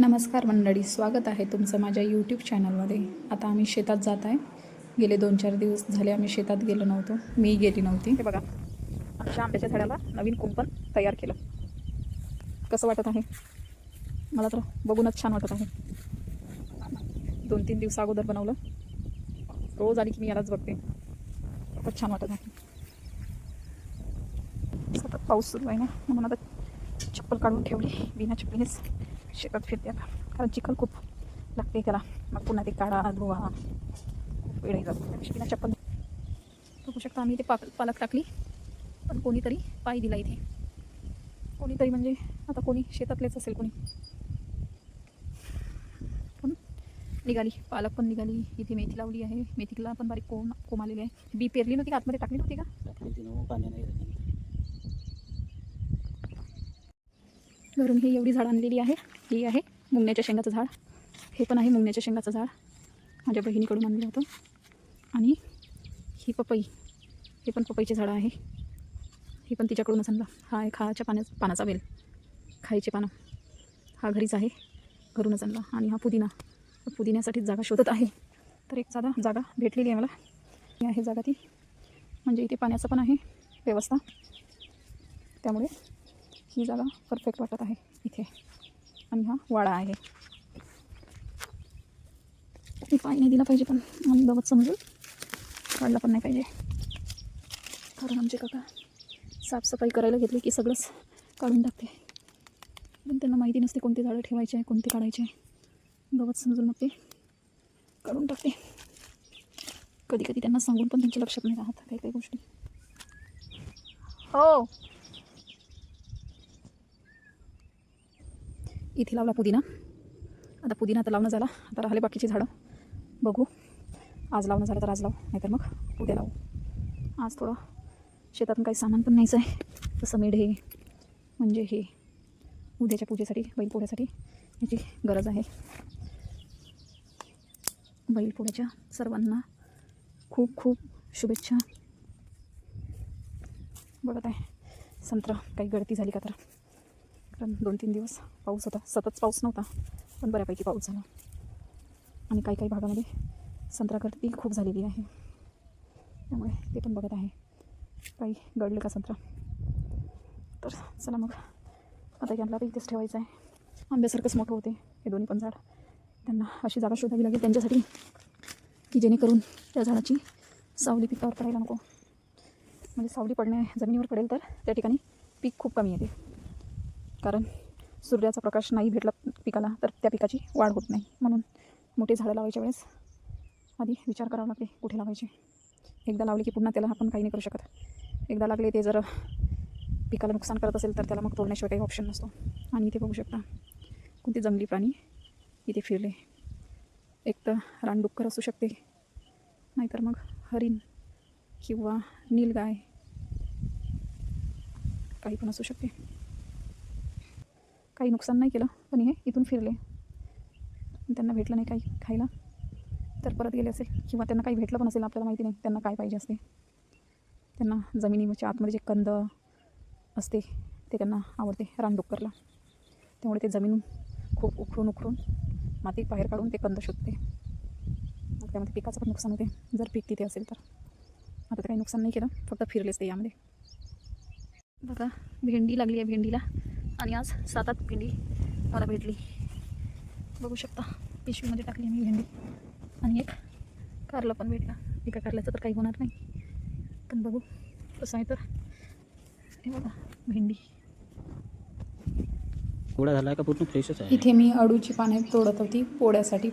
नमस्कार मंडळी स्वागत आहे तुमचं माझ्या यूट्यूब चॅनलमध्ये आता आम्ही शेतात जात आहे. गेले दोन चार दिवस झाले आम्ही शेतात गेलो नव्हतो. मी गेली नव्हती. हे बघा. आमच्या आंब्याच्या झाडाला नवीन कुंपण तयार केलं. कसं वाटत आहे? मला तर बघूनच छान वाटत आहे. दोन तीन दिवसा अगोदर बनवलं. रोज आली की मी यालाच बघते. खूपच छान वाटत आहे. सतत पाऊस सुरू आहे ना म्हणून आता चप्पल काढून ठेवली. बिना चप्पलीनेच. शेतात फिरते आता. कारण चिखल खूप लागते त्याला. मग पुन्हा ते काढा धुवा. खूप वेळही जातो. त्यापेक्षा बिना चप्पल बघू शकता आम्ही ते पाक पालक टाकली. पण कोणीतरी पाय दिला इथे. कोणीतरी म्हणजे आता कोणी शेतातलेच असेल कोणी. पण निघाली. पालक पण निघाली. इथे मेथी लावली आहे. मेथीला पण बारीक कोम कोम आलेली आहे. बी पेरली नव्हती का? आतमध्ये टाकली नव्हती का टाकली ती नऊ पाण्याने घरून ही एवढी झाड आणलेली आहे. ही आहे मुंगण्याच्या शेंगाचं झाड. हे पण आहे मुंगण्याच्या शेंगाचं झाड. माझ्या बहिणीकडून आणलं होतं. आणि ही पपई. हे पण पपईचे झाडं आहे. हे पण तिच्याकडूनच आणलं. हा आहे खाच्या पाण्या पानाचा वेल. खायचे पानं. हा घरीच आहे. घरूनच आणला. आणि हा पुदिना. पुदिन्यासाठीच जागा शोधत आहे. तर एक साधा जागा भेटलेली आहे मला. ही आहे जागा ती. म्हणजे इथे पाण्याचं पण आहे. व्यवस्था. त्यामुळे ही जागा परफेक्ट वाटत आहे. इथे. आणि हा वाडा आहे. मी पाय नाही दिला पाहिजे पण आम्ही गवत समजून काढला पण नाही पाहिजे. कारण आमचे काका साफसफाई करायला घेतली की सगळंच काढून टाकते. पण त्यांना माहिती नसते कोणते झाडं ठेवायचे आहे कोणते काढायचे आहे गवत समजून मग ते काढून टाकते. कधी कधी त्यांना सांगून पण त्यांच्या लक्षात नाही राहत काही काही गोष्टी. हो. इथे लावला पुदिना. आता पुदिना तर लावणं झाला. आता राहिले बाकीची झाडं. बघू. आज लावणं झालं तर आज लावू. नाहीतर मग उद्या लावू. आज थोडं शेतातून काही सामान पण न्यायचं आहे. जसं हे म्हणजे हे. उद्याच्या पूजेसाठी बैलपोळ्यासाठी याची गरज आहे. बैलपोळ्याच्या सर्वांना खूप खूप शुभेच्छा. बघत आहे. संत्रा काही गळती झाली का तर? कारण दोन तीन दिवस पाऊस होता. सतत पाऊस नव्हता पण बऱ्यापैकी पाऊस झाला. आणि काही काही भागामध्ये संत्रा गर्दी खूप झालेली आहे. त्यामुळे ते पण बघत आहे. काही गळले का संत्रा? तर चला मग. आता यांना तर इथेच ठेवायचं आहे. आंब्यासारखंच मोठं होते हे दोन्ही पण झाड. त्यांना अशी जागा शोधावी लागेल त्यांच्यासाठी की जेणेकरून त्या झाडाची सावली पिकावर पडायला नको. म्हणजे सावली पडणे जमिनीवर पडेल तर त्या ठिकाणी पीक खूप कमी येते. कारण सूर्याचा प्रकाश नाही भेटला पिकाला तर त्या पिकाची वाढ होत नाही. म्हणून मोठी झाडं लावायच्या वेळेस आधी विचार करावा लागते कुठे लावायचे? एकदा लावले की पुन्हा त्याला आपण काही नाही करू शकत. एकदा लागले ते जर पिकाला नुकसान करत असेल तर त्याला मग तोडण्याशिवाय काही ऑप्शन नसतो. आणि इथे बघू शकता कोणते जंगली प्राणी इथे फिरले. एक तर रानडुक्कर असू शकते नाहीतर मग हरिण किंवा नीलगाय काही पण असू शकते. काही नुकसान नाही केलं पण हे इथून फिरले. त्यांना भेटलं नाही काही खायला. तर परत गेले असेल किंवा त्यांना काही भेटलं पण असेल आपल्याला माहिती नाही त्यांना काय पाहिजे असते. त्यांना जमिनीच्या आतमध्ये जे कंद असते ते त्यांना आवडते रानडुक्करला. त्यामुळे ते जमीन खूप उखरून उखरून माती बाहेर काढून ते कंद शोधते. मग त्यामध्ये पिकाचं पण नुकसान होते. जर पीक तिथे असेल तर. आता तर काही नुकसान नाही केलं फक्त फिरलेच ते यामध्ये. बघा भेंडी लागली आहे भेंडीला. आणि आज सात आठ भेंडी मला भेटली. बघू शकता पिशवीमध्ये टाकली मी भेंडी. आणि एक कारला पण भेटला. एका कारल्याचं तर काही होणार नाही. पण बघू कसं आहे तर. हे बघा भेंडी. झाला का पूर्ण फ्रेशच आहे? इथे मी अडूची पाने तोडत होती पोळ्यासाठी